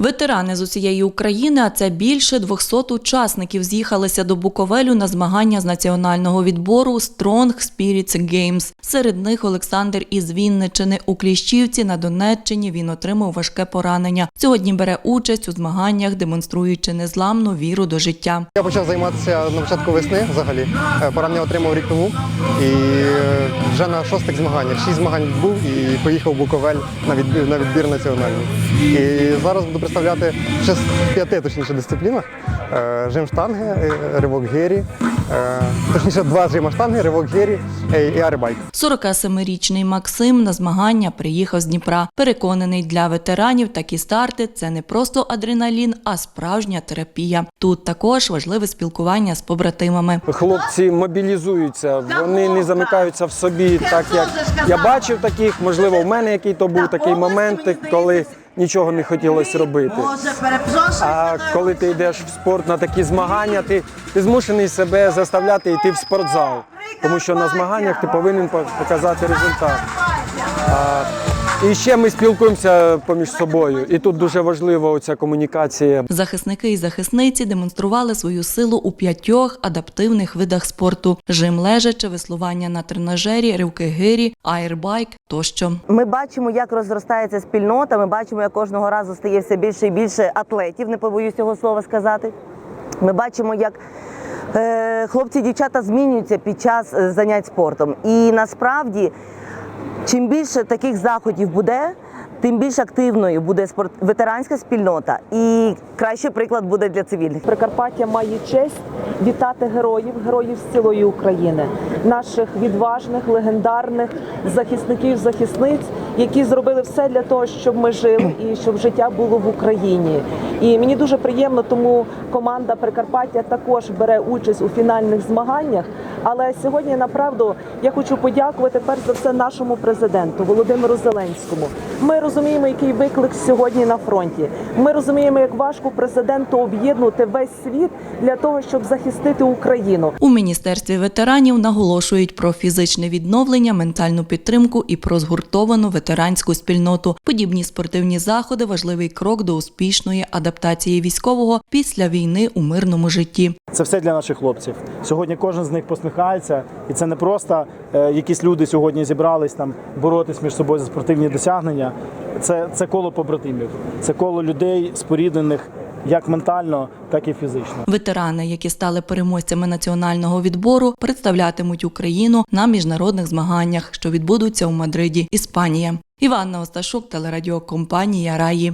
Ветерани з усієї України, а це більше 200 учасників, з'їхалися до Буковелю на змагання з національного відбору Strong Spirits Games. Серед них Олександр із Вінничини у Кліщівці на Донеччині. Він отримав важке поранення. Сьогодні бере участь у змаганнях, демонструючи незламну віру до життя. Я почав займатися на початку весни взагалі. Е, Поранення отримав рік тому. І е, вже на шостих змаганнях. Шість змагань був і поїхав в Буковель на відбір, на відбір національний. І зараз буду представляти ще з п'яти точніше дисциплінах. Е, Жим штанги, е, ривок гері, е, точніше два жима штанги, ривок гері е, і арибайк. 47-річний Максим на змагання приїхав з Дніпра. Переконаний, для ветеранів такі старти це не просто адреналін, а справжня терапія. Тут також важливе спілкування з побратимами. Хлопці мобілізуються, вони не замикаються в собі, так як я бачив таких, можливо, в мене який то був такий момент, коли нічого не хотілося робити. А коли ти йдеш в спорт на такі змагання, ти, ти змушений себе заставляти йти в спортзал, тому що на змаганнях ти повинен показати результат. І ще ми спілкуємося поміж собою, і тут дуже важлива ця комунікація. Захисники і захисниці демонстрували свою силу у п'ятьох адаптивних видах спорту: жим лежачи, веслування на тренажері, ривки гирі, аербайк тощо. Ми бачимо, як розростається спільнота. Ми бачимо, як кожного разу стає все більше і більше атлетів. Не побоюсь цього слова сказати. Ми бачимо, як е, хлопці і дівчата змінюються під час е, занять спортом. І насправді, чим більше таких заходів буде, тим більш активною буде спорт ветеранська спільнота, і кращий приклад буде для цивільних. Прикарпаття має честь вітати героїв, героїв з цілої України, наших відважних, легендарних захисників, захисниць, які зробили все для того, щоб ми жили і щоб життя було в Україні. І мені дуже приємно, тому команда Прикарпаття також бере участь у фінальних змаганнях. Але сьогодні направду я хочу подякувати перш за все нашому президенту Володимиру Зеленському. Ми розуміємо, який виклик сьогодні на фронті. Ми розуміємо, як важко президенту об'єднувати весь світ для того, щоб захистити Україну. У міністерстві ветеранів наголошують про фізичне відновлення, ментальну підтримку і про згуртовану ветеранську спільноту. Подібні спортивні заходи важливий крок до успішної адаптації військового після війни у мирному житті. Це все для наших хлопців. Сьогодні кожен з них посміхається, і це не просто е, якісь люди сьогодні зібрались там боротись між собою за спортивні досягнення. Це, це коло побратимів, це коло людей споріднених як ментально, так і фізично. Ветерани, які стали переможцями національного відбору, представлятимуть Україну на міжнародних змаганнях, що відбудуться у Мадриді, Іспанія. Іванна Осташук, телерадіокомпанія Раї.